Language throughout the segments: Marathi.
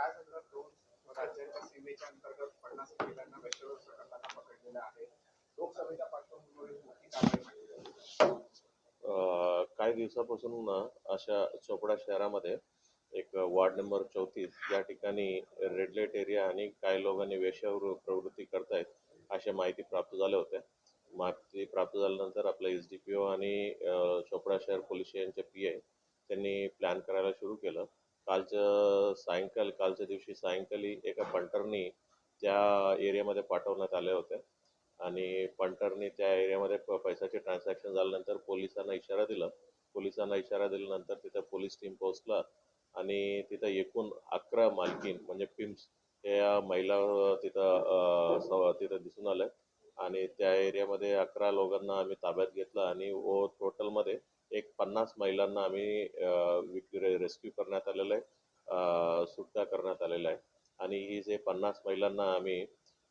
त्या संदर्भात दोन राज्यांच्या सीमेच्या अंतर्गत पन्नास महिलांना वेश्यावृत्ती करताना पकडलेला आहे? लोकसभेच्या पार्श्वभूमीवर मोठी कारवाई केली काही दिवसापासून अशा चोपडा शहरामध्ये एक वार्ड नंबर चौतीस या ठिकाणी रेड लाइट एरिया आणि काही लोकांनी वेशावर प्रवृत्ती करतायत अशा माहिती प्राप्त झाल्या होत्या. माहिती प्राप्त झाल्यानंतर आपला एस डी पी ओ आणि चोपडा शहर पोलीस स्टेशनचे पी आय त्यांनी प्लॅन करायला सुरू केलं. कालचं सायंकाल कालच्या दिवशी सायंकाली एका पंटरनी त्या एरियामध्ये पाठवण्यात आले होते आणि पंटरनी त्या एरियामध्ये प- पैशाचे ट्रान्झॅक्शन झाल्यानंतर पोलिसांना इशारा दिला. पोलिसांना इशारा दिल्यानंतर तिथं पोलीस टीम पोहोचला आणि तिथं एकूण अकरा मालकीन म्हणजे पिम्स या महिला तिथं स- तिथं दिसून आल्या आणि त्या एरियामध्ये अकरा लोकांना आम्ही ताब्यात घेतलं आणि व टोटलमध्ये एक पन्नास महिलांना आम्ही रेस्क्यू करण्यात आलेलं आहे. सुटका करण्यात आलेला आहे. आणि ही जे पन्नास महिलांना आम्ही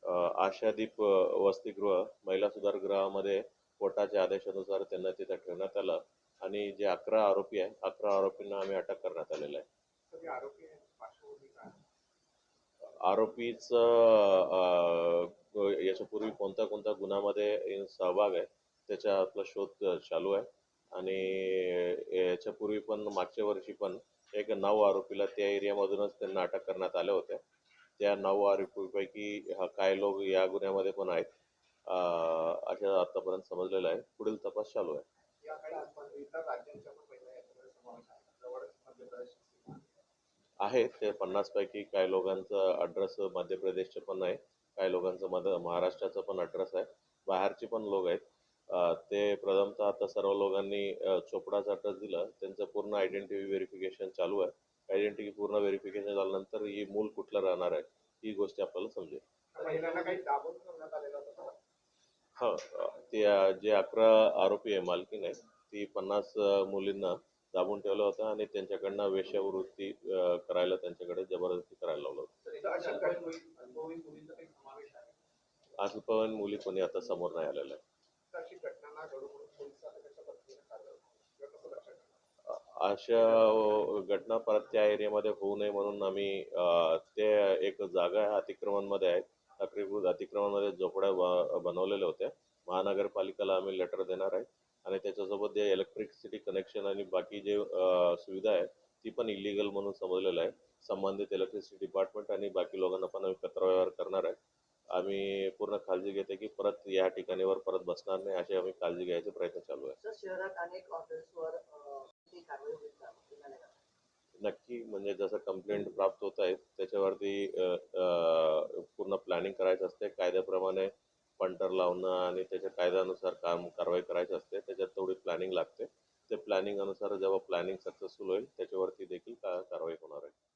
आशादीप वसतिगृह महिला सुधारगृहामध्ये कोर्टाच्या आदेशानुसार त्यांना तिथे ठेवण्यात आलं. आणि जे अकरा आरोपी आहे अकरा आरोपींना आम्ही अटक करण्यात आलेलं आहे? आरोपीचं याच्यापूर्वी कोणत्या कोणत्या गुन्ह्यामध्ये सहभाग आहे त्याचा आपला शोध चालू आहे. आणि याच्यापूर्वी पण मागच्या वर्षी पण एक नऊ आरोपीला त्या एरियामधूनच त्यांना अटक करण्यात आल्या होत्या. त्या नऊ आरोपीपैकी हा काही लोक या गुन्ह्यामध्ये पण आहेत. अशा आतापर्यंत समजलेलं आहे. पुढील तपास चालू आहे. आहे. ते पन्नास पैकी काही लोकांचं ॲड्रेस मध्य प्रदेशचे पण आहे. काही लोकांचं मध्य महाराष्ट्राचं पण ॲड्रेस आहे. बाहेरचे पण लोक आहेत. ते प्रथमतः आता सर्व लोकांनी चोपडाचा ॲड्रेस दिला. त्यांचं पूर्ण आयडेंटिटी व्हेरिफिकेशन चालू आहे. आयडेंटिटी पूर्ण व्हेरिफिकेशन झाल्यानंतर ही मूल कुठलं राहणार आहे ही गोष्ट आपल्याला समजेल. आलेलं का? हां ते जे अकरा आरोपी आहे मालकीन आहे ती पन्नास मुलींना दाबून ठेवलं होतं आणि त्यांच्याकडनं वेश्यावृत्ती करायला त्यांच्याकडे जबरदस्ती करायला लावलं होतं. अल्पवयीन मुली कोणी आता समोर नाही आलेल्या आहे. अशा घटना परत त्या एरियामध्ये होऊ नये म्हणून आम्ही ते एक जागा आहे अतिक्रमणमध्ये आहे. अतिक्रमण अतिक्रमणमध्ये झोपड्या बनवलेल्या होत्या. महानगरपालिकेला आम्ही लेटर देणार आहे. आणि त्याच्यासोबत जे इलेक्ट्रिसिटी कनेक्शन आणि बाकी जे सुविधा आहे ती पण इलिगल म्हणून समजलेलं आहे. संबंधित इलेक्ट्रिसिटी डिपार्टमेंट आणि बाकी लोकांना पण आम्ही पत्रव्यवहार पूर्ण काळजी घेते की परत या ठिकाणीवर परत बसणार नाही अशी आम्ही काळजी घ्यायचे प्रयत्न चालू आहे. शहरात अनेक? नक्की म्हणजे जसं कंप्लेंट प्राप्त होत आहेत त्याच्यावरती पूर्ण प्लॅनिंग करायचं असते. कायद्याप्रमाणे पंटर लावणं आणि त्याच्या कायद्यानुसार काम कारवाई करायची असते. त्याच्यात तेवढी प्लॅनिंग लागते. ते प्लॅनिंग अनुसार जेव्हा प्लॅनिंग सक्सेसफुल होईल त्याच्यावरती देखील का कारवाई होणार आहे.